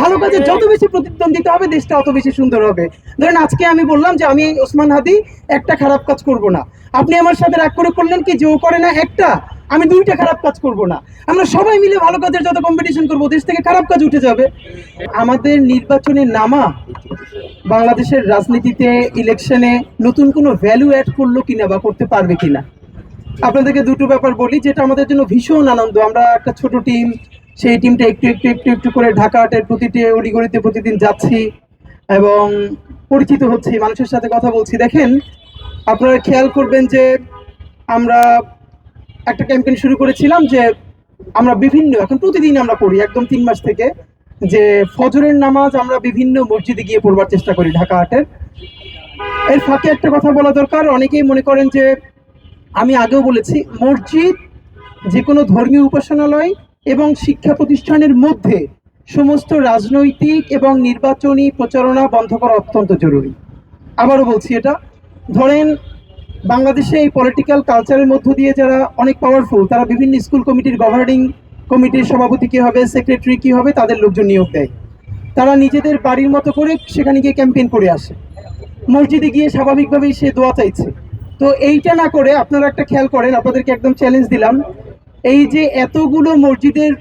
ভালো কাজে যত বেশি প্রতিদ্বন্দ্বিতা হবে দেশটা অত বেশি সুন্দর হবে। ধরেন আজকে আমি বললাম যে আমি ওসমান হাদি একটা খারাপ কাজ করব না। আপনি আমার সাথে রাগ করে করলেন কি যে ও করে না একটা? আমি দুইটা খারাপ কাজ করব না। আমরা সবাই মিলে ভালো কাজের যত কম্পিটিশন করব দেশ থেকে খারাপ কাজ উঠে যাবে। আমাদের নির্বাচনে নামা বাংলাদেশের রাজনীতিতে ইলেকশনে নতুন কোনো ভ্যালু অ্যাড করল কিনা বা করতে পারবে কিনা? আপনাদেরকে দুটো ব্যাপার বলি যেটা আমাদের জন্য ভীষণ আনন্দ। আমরা একটা ছোট টিম সেই টিমটা একটু একটু একটু একটু করে ঢাকা হাটের প্রতিটি অলিগলিতে প্রতিদিন যাচ্ছি এবং পরিচিত হচ্ছি, মানুষের সাথে কথা বলছি। দেখেন, আপনারা খেয়াল করবেন যে আমরা একটা ক্যাম্পেইন শুরু করেছিলাম যে আমরা বিভিন্ন, এখন প্রতিদিন আমরা পড়ি, একদম তিন মাস থেকে, যে ফজরের নামাজ আমরা বিভিন্ন মসজিদে গিয়ে পড়বার চেষ্টা করি ঢাকা হাটের। এর ফাঁকে একটা কথা বলা দরকার, অনেকেই মনে করেন যে আমি আগেও বলেছি, মসজিদ যে কোনো ধর্মীয় উপাসনালয় এবং শিক্ষা প্রতিষ্ঠানের মধ্যে সমস্ত রাজনৈতিক এবং নির্বাচনী প্রচারণা বন্ধ করা অত্যন্ত জরুরি। আবারও বলছি এটা। ধরেন, বাংলাদেশে এই পলিটিক্যাল কালচারের মধ্য দিয়ে যারা অনেক পাওয়ারফুল তারা বিভিন্ন স্কুল কমিটির গভর্নিং কমিটির সভাপতি কী হবে সেক্রেটারি কী হবে, তাদের লোকজন নিয়োগ দেয়। তারা নিজেদের বাড়ির মতো করে সেখানে গিয়ে ক্যাম্পেইন করে আসে। মসজিদে গিয়ে স্বাভাবিকভাবেই সে দোয়া চাইছে। তো এইটা না করে আপনারা একটা খেয়াল করেন, আপনাদেরকে একদম চ্যালেঞ্জ দিলাম। এই যে এতগুলো মসজিদের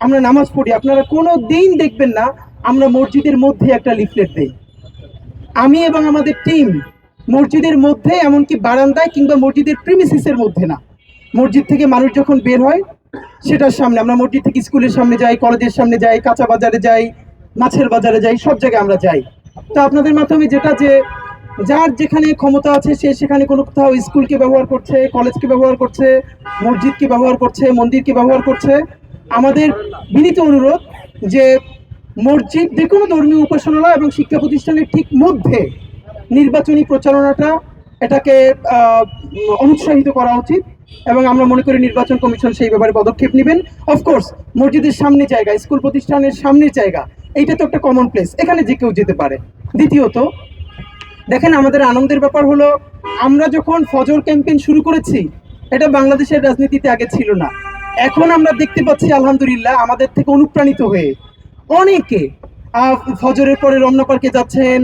আমরা নামাজ পড়ি, আপনারা কোনো দিন দেখবেন না আমরা মসজিদের মধ্যে একটা লিফলেট দেই। আমি এবং আমাদের টিম মসজিদের মধ্যে, এমনকি বারান্দায় কিংবা মসজিদের প্রিমিসিসের মধ্যে না। মসজিদ থেকে মানুষ যখন বের হয়, সেটার সামনে, আমরা মসজিদ থেকে স্কুলের সামনে যাই, কলেজের সামনে যাই, কাঁচা বাজারে যাই, মাছের বাজারে যাই, সব জায়গায় আমরা যাই। তো আপনাদের মাধ্যমে যেটা যে যার যেখানে ক্ষমতা আছে, সে সেখানে কোনো কোথাও স্কুলকে ব্যবহার করছে, কলেজকে ব্যবহার করছে, মসজিদকে ব্যবহার করছে, মন্দিরকে ব্যবহার করছে। আমাদের বিনীত অনুরোধ যে মসজিদ যে কোনো ধর্মীয় উপাসনালয় এবং শিক্ষা প্রতিষ্ঠানের ঠিক মধ্যে নির্বাচনী প্রচারণাটা এটাকে অনুৎসাহিত করা উচিত এবং আমরা মনে করি নির্বাচন কমিশন সেই ব্যাপারে পদক্ষেপ নেবেন। অফকোর্স মসজিদের সামনে জায়গা, স্কুল প্রতিষ্ঠানের সামনের জায়গা, এইটা তো একটা কমন প্লেস এখানে যে কেউ যেতে পারে। দ্বিতীয়ত দেখেন, আমাদের আনন্দের ব্যাপার হলো, আমরা যখন ফজর ক্যাম্পেইন শুরু করেছি, এটা বাংলাদেশের রাজনীতিতে আগে ছিল না। এখন আমরা দেখতে পাচ্ছি, আলহামদুলিল্লাহ, আমাদের থেকে অনুপ্রাণিত হয়ে অনেকে ফজরের পরে রমনা পার্কে যাচ্ছেন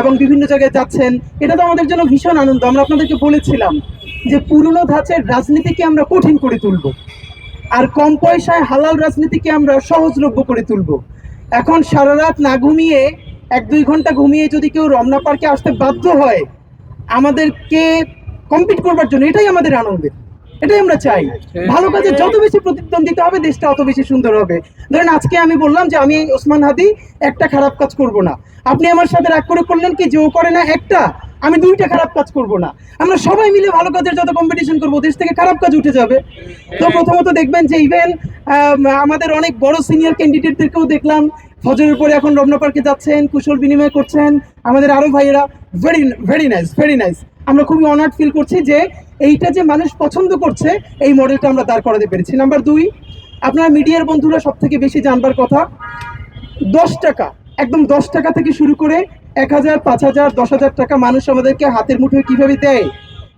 এবং বিভিন্ন জায়গায় যাচ্ছেন। এটা তো আমাদের জন্য ভীষণ আনন্দ। আমরা আপনাদেরকে বলেছিলাম যে, পুরনো ধাঁচের রাজনীতিকে আমরা কঠিন করে তুলব। আর কম পয়সায় হালাল রাজনীতিকে আমরা সহজলভ্য করে তুলব। এখন সারা রাত না ঘুমিয়ে এক দুই ঘণ্টা ঘুমিয়ে যদি কেউ রমনা পার্কে আসতে বাধ্য হয়, আমাদেরকে কম্পিট করবার জন্য, এটাই আমাদের আনন্দের এটাই আমরা চাই। ভালো কাজে যত বেশি প্রতিদ্বন্দ্বিতা হবে, দেশটা অত বেশি সুন্দর হবে। ধরেন আজকে আমি বললাম যে, আমি ওসমান হাদি একটা খারাপ কাজ করব না। আপনি আমার সাথে রাগ করে করলেন কি? যে ও করে না একটা। আমি দুইটা খারাপ কাজ করব না। আমরা সবাই মিলে ভালো কাজের যত কম্পিটিশন করব, দেশ থেকে খারাপ কাজ উঠে যাবে। তো প্রথমত দেখবেন যে ইভেন আমাদের অনেক বড় সিনিয়র ক্যান্ডিডেটদেরকেও দেখলাম। ফজরের পরে এখন রমনা পার্কে যাচ্ছেন, কুশল বিনিময় করছেন। আমাদের আরও ভাইয়েরা very very nice very nice আমরা খুবই অনার্ড ফিল করছি যে এইটা যে মানুষ পছন্দ করছে, এই মডেলটা আমরা দাঁড় করাতে পেরেছি। নাম্বার দুই, আপনারা মিডিয়ার বন্ধুরা সব থেকে বেশি জানবার কথা, দশ টাকা, একদম দশ টাকা থেকে শুরু করে এক হাজার, পাঁচ হাজার, দশ হাজার টাকা মানুষ আমাদেরকে হাতের মুঠোয় কীভাবে দেয়?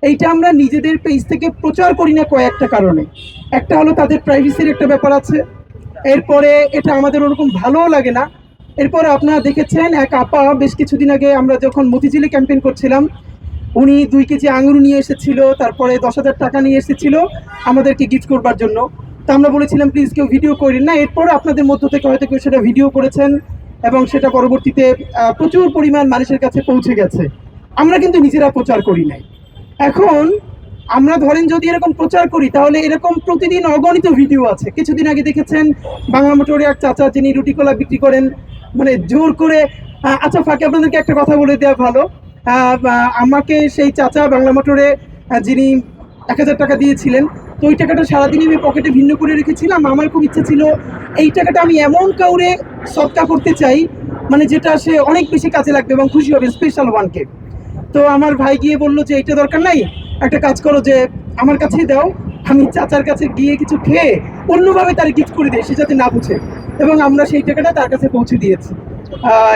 এইটা আমরা নিজেদের পেজ থেকে প্রচার করি না কয়েকটা কারণে। একটা হলো তাদের প্রাইভেসির একটা ব্যাপার আছে। এরপরে এটা আমাদের ওরকম ভালোও লাগে না। এরপরে আপনারা দেখেছেন এক আপা, বেশ কিছুদিন আগে আমরা যখন মতিঝিলে ক্যাম্পেইন করছিলাম, উনি দুই কেজি আঙুর নিয়ে এসেছিল, তারপরে দশ হাজার টাকা নিয়ে এসেছিল আমাদেরকে গিফট করবার জন্য। তা আমরা বলেছিলাম প্লিজ কেউ ভিডিও করেন না। এরপর আপনাদের মধ্য থেকে হয়তো কেউ সেটা ভিডিও করেছেন। এবং সেটা পরবর্তীতে প্রচুর পরিমাণ মানুষের কাছে পৌঁছে গেছে। আমরা কিন্তু নিজেরা প্রচার করি নাই। এখন আমরা ধরেন যদি এরকম প্রচার করি, তাহলে এরকম প্রতিদিন অগণিত ভিডিও আছে। কিছুদিন আগে দেখেছেন বাংলা মোটরে এক চাচা যিনি রুটি কলা বিক্রি করেন মানে জোর করে আচ্ছা ফাঁকে আপনাদেরকে একটা কথা বলে দেওয়া ভালো। আমাকে সেই চাচা বাংলা মোটরে যিনি এক হাজার টাকা দিয়েছিলেন, তো ওই টাকাটা সারাদিনই আমি পকেটে ভিন্ন করে রেখেছিলাম। আমার খুব ইচ্ছে ছিল, এই টাকাটা আমি এমন কাউরে সৎকা করতে চাই মানে যেটা সে অনেক বেশি কাজে লাগবে এবং খুশি হবে স্পেশাল ওয়ানকে তো আমার ভাই গিয়ে বলল যে এটা দরকার নাই, একটা কাজ করো যে, আমার কাছেই দাও, আমি চাচার কাছে গিয়ে কিছু খেয়ে অন্যভাবে তার গিফট করে দিই, সে যাতে না বুঝে। এবং আমরা সেই টাকাটা তার কাছে পৌঁছে দিয়েছি।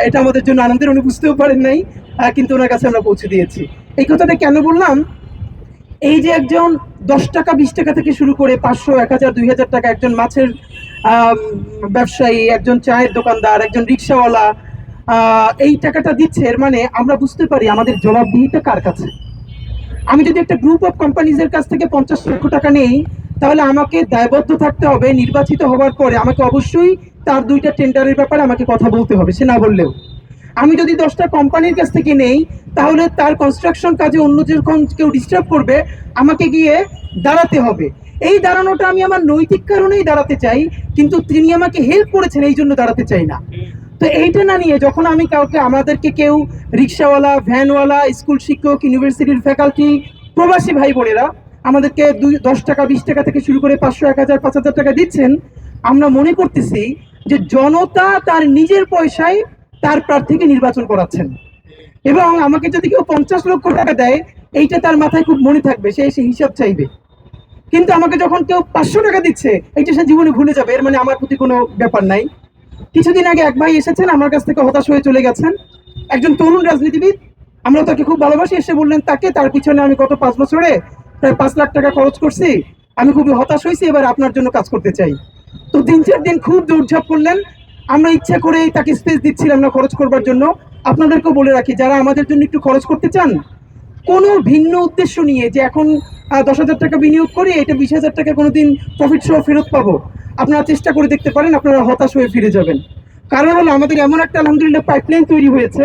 এটা আমাদের জন্য আনন্দের উনি বুঝতেও পারেন নাই কিন্তু ওনার কাছে আমরা পৌঁছে দিয়েছি। এই কথাটা কেন বললাম? এই যে একজন দশ টাকা, বিশ টাকা থেকে শুরু করে পাঁচশো, এক হাজার, দুই হাজার টাকা একজন মাছের ব্যবসায়ী, একজন চায়ের দোকানদার, একজন রিক্সাওয়ালা এই টাকাটা দিচ্ছে, এর মানে আমরা বুঝতে পারি আমাদের জবাবদিহিতা কার কাছে। আমি যদি একটা গ্রুপ অফ কোম্পানিজের কাছ থেকে পঞ্চাশ লক্ষ টাকা নেই, তাহলে আমাকে দায়বদ্ধ থাকতে হবে, নির্বাচিত হওয়ার পরে আমাকে অবশ্যই তার দুইটা টেন্ডারের ব্যাপারে আমাকে কথা বলতে হবে, সে না বললেও। আমি যদি দশটা কোম্পানির কাছ থেকে নেই, তাহলে তার কনস্ট্রাকশন কাজে অন্য যখন কেউ ডিস্টার্ব করবে, আমাকে গিয়ে দাঁড়াতে হবে। এই দাঁড়ানোটা আমি আমার নৈতিক কারণেই দাঁড়াতে চাই কিন্তু তিনি আমাকে হেল্প করেছেন, এই জন্য দাঁড়াতে চাই না। তো এইটা না নিয়ে যখন আমি কাউকে, আমাদেরকে কেউ রিক্সাওয়ালা ভ্যানওয়ালা স্কুল শিক্ষক ইউনিভার্সিটির ফ্যাকাল্টি প্রবাসী ভাই বোনেরা আমাদেরকে দুই, দশ টাকা, বিশ টাকা থেকে শুরু করে পাঁচশো, এক হাজার, পাঁচ হাজার টাকা দিচ্ছেন, আমরা মনে করতেছি যে জনতা তার নিজের পয়সায় তার প্রার্থীকে নির্বাচন করাচ্ছেন। এবং আমাকে যদি কেউ পঞ্চাশ লক্ষ টাকা দেয়, এইটা তার মাথায় খুব মনে থাকবে, সে এসে হিসাব চাইবে। কিন্তু আমাকে যখন কেউ পাঁচশো টাকা দিচ্ছে, এইটা সে জীবনে ভুলে যাবে। এর মানে আমার প্রতি কোনো ব্যাপার নাই। কিছুদিন আগে এক ভাই এসেছেন, আমার কাছ থেকে হতাশ হয়ে চলে গেছেন। একজন তরুণ রাজনীতিবিদ, আমরা তাকে খুব ভালোবাসি, এসে বললেন, তাকে, তার পিছনে আমি গত পাঁচ বছরে প্রায় পাঁচ লাখ টাকা খরচ করছি। আমি খুবই হতাশ হয়েছি, এবার আপনার জন্য কাজ করতে চাই। তো তিন চার দিন খুব দৌড়ঝাঁপ করলেন। আমরা ইচ্ছা করেই তাকে স্পেস দিচ্ছিলাম না খরচ করবার জন্য। আপনাদেরকেও বলে রাখি, যারা আমাদের জন্য একটু খরচ করতে চান কোনো ভিন্ন উদ্দেশ্য নিয়ে যে এখন দশ হাজার টাকা বিনিয়োগ করে এটা বিশ হাজার টাকা কোনোদিন প্রফিট সহ ফেরত পাবো, আপনারা চেষ্টা করে দেখতে পারেন, আপনারা হতাশ হয়ে ফিরে যাবেন। কারণ হলো আমাদের এমন একটা আলহামদুলিল্লাহ পাইপলাইন তৈরি হয়েছে,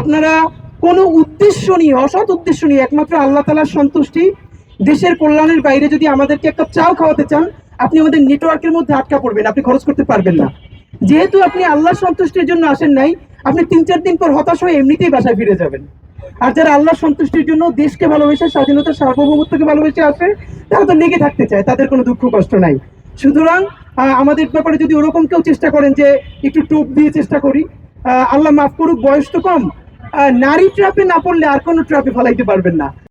আপনারা কোনো উদ্দেশ্য নিয়ে, অসৎ উদ্দেশ্য নিয়ে, একমাত্র আল্লাহ তালার সন্তুষ্টি, দেশের কল্যাণের বাইরে যদি আমাদেরকে একটা চাও খাওয়াতে চান, আপনি আমাদের নেটওয়ার্কের মধ্যে আটকা পড়বেন, আপনি খরচ করতে পারবেন না। যেহেতু আপনি আল্লাহর সন্তুষ্টির জন্য আসেন নাই, আপনি তিন চার দিন পর হতাশ হয়ে এমনিতেই বাসায় ফিরে যাবেন। আর যারা আল্লাহ সন্তুষ্টির জন্য দেশকে ভালোবেসে স্বাধীনতা সার্বভৌমত্বকে ভালোবেসে আসে তারা তো লেগে থাকতে চায়, তাদের কোনো দুঃখ কষ্ট নাই। সুতরাং আমাদের ব্যাপারে যদি ওরকম কেউ চেষ্টা করেন যে একটু টোপ দিয়ে চেষ্টা করি আল্লাহ মাফ করুক, বয়স তো কম নারী ট্রাপে না পড়লে আর কোনো ট্রাপে ফেলাইতে পারবেন না।